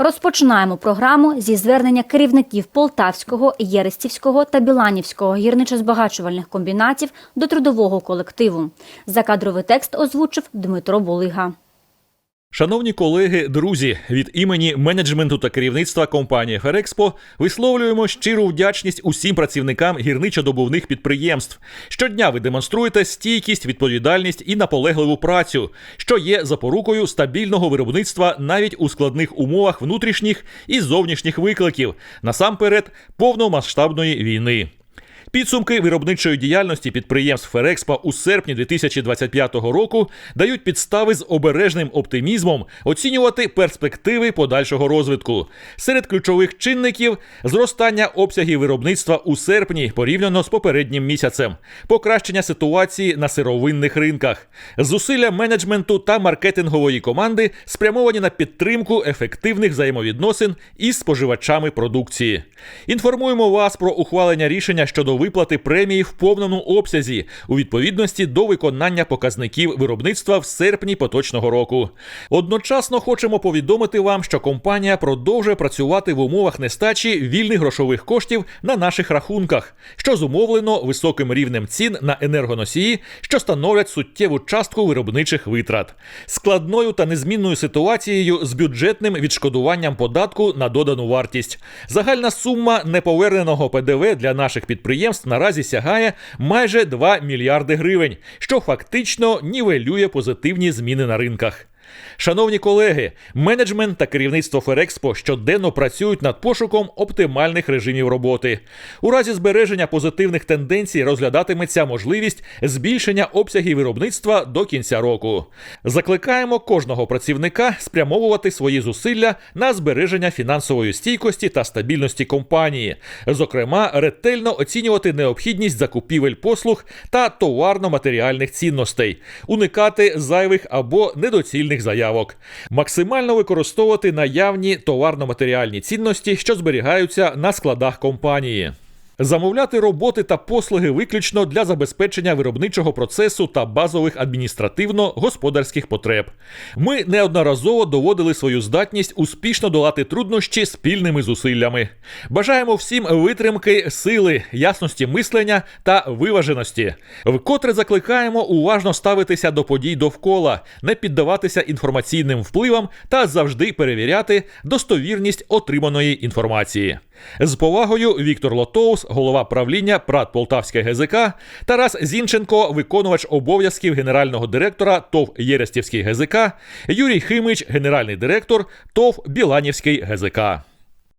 Розпочинаємо програму зі звернення керівників Полтавського, Єристівського та Біланівського гірничо-збагачувальних комбінатів до трудового колективу. Закадровий текст озвучив Дмитро Булига. Шановні колеги, друзі, від імені менеджменту та керівництва компанії Ферекспо висловлюємо щиру вдячність усім працівникам гірничо-добувних підприємств. Щодня ви демонструєте стійкість, відповідальність і наполегливу працю, що є запорукою стабільного виробництва навіть у складних умовах внутрішніх і зовнішніх викликів, насамперед повномасштабної війни. Підсумки виробничої діяльності підприємств Ферекспа у серпні 2025 року дають підстави з обережним оптимізмом оцінювати перспективи подальшого розвитку. Серед ключових чинників зростання обсягів виробництва у серпні порівняно з попереднім місяцем, покращення ситуації на сировинних ринках, зусилля менеджменту та маркетингової команди спрямовані на підтримку ефективних взаємовідносин із споживачами продукції. Інформуємо вас про ухвалення рішення щодо виплати премії в повному обсязі у відповідності до виконання показників виробництва в серпні поточного року. Одночасно хочемо повідомити вам, що компанія продовжує працювати в умовах нестачі вільних грошових коштів на наших рахунках, що зумовлено високим рівнем цін на енергоносії, що становлять суттєву частку виробничих витрат, складною та незмінною ситуацією з бюджетним відшкодуванням податку на додану вартість. Загальна сума неповерненого ПДВ для наших підприємств наразі сягає майже 2 мільярди гривень, що фактично нівелює позитивні зміни на ринках. Шановні колеги, менеджмент та керівництво Ферекспо щоденно працюють над пошуком оптимальних режимів роботи. У разі збереження позитивних тенденцій розглядатиметься можливість збільшення обсягів виробництва до кінця року. Закликаємо кожного працівника спрямовувати свої зусилля на збереження фінансової стійкості та стабільності компанії, зокрема, ретельно оцінювати необхідність закупівель послуг та товарно-матеріальних цінностей, уникати зайвих або недоцільних заявок, максимально використовувати наявні товарно-матеріальні цінності, що зберігаються на складах компанії. Замовляти роботи та послуги виключно для забезпечення виробничого процесу та базових адміністративно-господарських потреб. Ми неодноразово доводили свою здатність успішно долати труднощі спільними зусиллями. Бажаємо всім витримки, сили, ясності мислення та виваженості. Вкотре закликаємо уважно ставитися до подій довкола, не піддаватися інформаційним впливам та завжди перевіряти достовірність отриманої інформації. З повагою Віктор Лотоус, голова правління ПРАТ Полтавське ГЗК, Тарас Зінченко, виконувач обов'язків генерального директора ТОВ Єрестівський ГЗК, Юрій Химич, генеральний директор ТОВ Біланівський ГЗК.